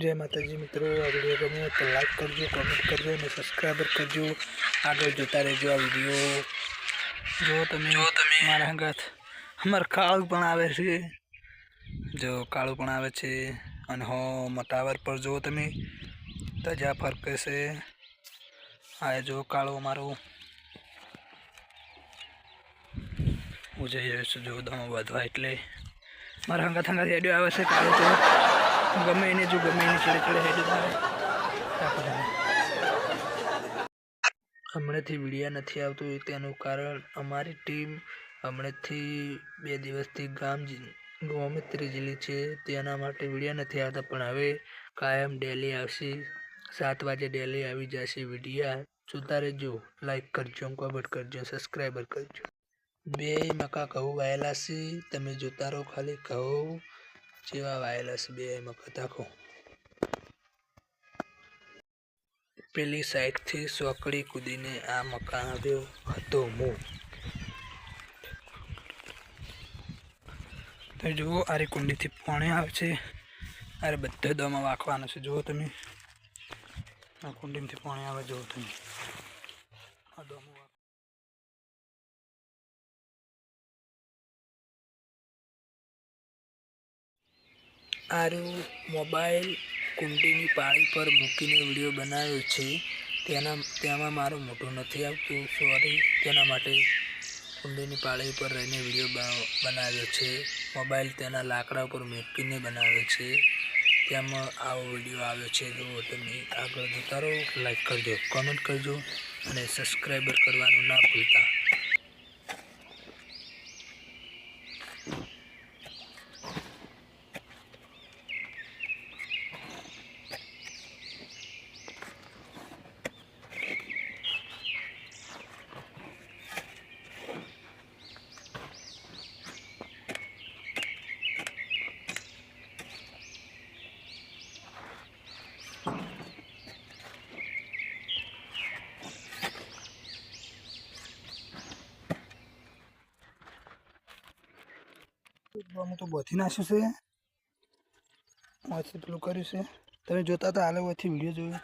જય માતાજી મિત્રો આ વીડિયો ગમ્યો તો લાઈક કરજો કોમેન્ટ કરજો અને સબસ્ક્રાઈબર કરજો. આગળ જોતા રહેજો આ વીડિયો જો તમે મારા હંગાત અમારે કાળું પણ આવે છે. જો કાળું પણ આવે છે અને હો મટાવર પર જો તમે તજા ફરકે છે આ જો કાળું અમારું. હું જઈ રહ્યો છું જો દમો વધવા એટલે. મારા હંગાથ હંગાથી હેડ્યો આવે છે કાળું તો. ગમે એને જો ગમે એને ચડે ચડે હેડ થાય હમણાંથી વિડીયા નથી આવતું તેનું કારણ અમારી ટીમ હમણાંથી બે દિવસથી ગામ ગામે ત્રીજેલી છે, તેના માટે વિડીયા નથી આવતા, પણ હવે કાયમ ડેલી આવશે. સાત વાગે ડેલી આવી જશે વિડીયા. જોતા રહેજો, લાઈક કરજો, કોમેન્ટ કરજો, સબસ્ક્રાઈબર કરજો. બે મકા કહું વાયેલા છે, તમે જોતા રહો ખાલી ઘઉં. જેવા વાયેલા બે મફત આખો પેલી સાઈડથી સોકડી કૂદીને આ મકાન આવ્યો હતો હું. તો જુઓ, આરે કુંડીથી પાણી આવે છે અરે બધા દવામાં વાંકવાનું છે. જુઓ તમે. આ કુંડીમાંથી પાણી આવે, જુઓ તમે. આરું મોબાઈલ કુંડીની પાળી પર મૂકીને વીડિયો બનાવ્યો છે. તેના, તેમાં મારું મોટું નથી આવતું. સોરી તેના માટે કુંડીની પાળી પર રહીને વીડિયો બનાવ્યો છે. મોબાઈલ તેના લાકડા ઉપર મૂકીને બનાવ્યો છે. તેમાં આવો વીડિયો આવ્યો છે. જો તમે આગળ જોતા રહો, લાઈક કરજો, કોમેન્ટ કરજો અને સબસ્ક્રાઈબર કરવાનું ના ભૂલતા. હું તો બધી નાખ્યું છે. અહીંથી પેલું કર્યું છે. તમે જોતા હતા હાલે વચ્ચે વીડિયો જોયો.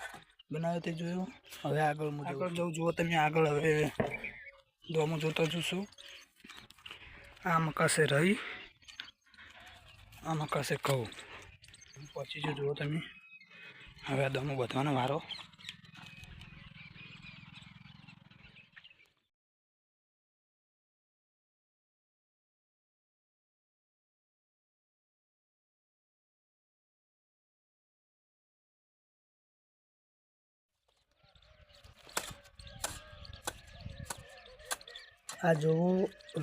બનાવ્યો તે જોયો. હવે આગળ હું આગળ જવું જુઓ તમે આગળ હવે દોમો જોતો જોશું આ મકાશે રહી આ મકાશે કહું. પછી જો જુઓ તમે. હવે આ દમો બધવાનો વારો. આ જોવો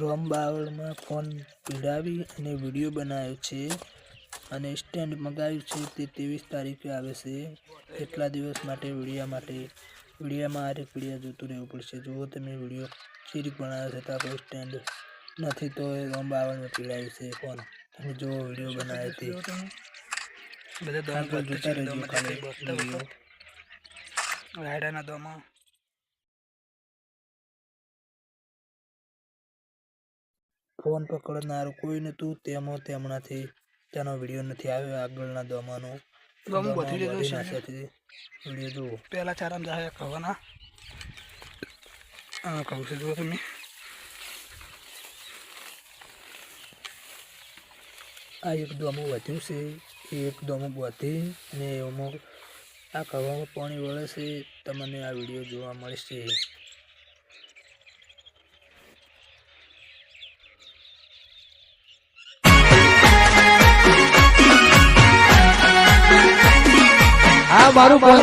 રોમ બાવળમાં ફોન પીડાવી અને વીડિયો બનાવ્યો છે અને સ્ટેન્ડ મંગાવ્યું છે તે ત્રેવીસ તારીખે આવે છે. એટલા દિવસ માટે વિડીયા માટે વિડીયામાં આ પીડિયા જોતું રહેવું પડશે. જુઓ તમે વીડિયો ચીરીક બનાવ્યો છે તો સ્ટેન્ડ નથી તો એ રોમ બાવળમાં પીડાવ્યું છે ફોન. તમે જુઓ વીડિયો બનાવ્યો તે. બધા જોતા રહેજો ખાલી વીડિયો. રાયડાના દમાં. ફોન પકડનાર કોઈ નહોતું તેમાં તેમનાથી તેનો વીડિયો નથી આવ્યો આગળના દોમાનો વીડિયો જુઓ. પહેલા ચારામાં જાય કહેવાના હા કહું છું જુઓ તમે. આ એક દોમું વધ્યું છે એ એક દોમું વધી ને એમાં આ કહેવામાં પાણી વળે છે તમને આ વીડિયો જોવા મળશે. મારું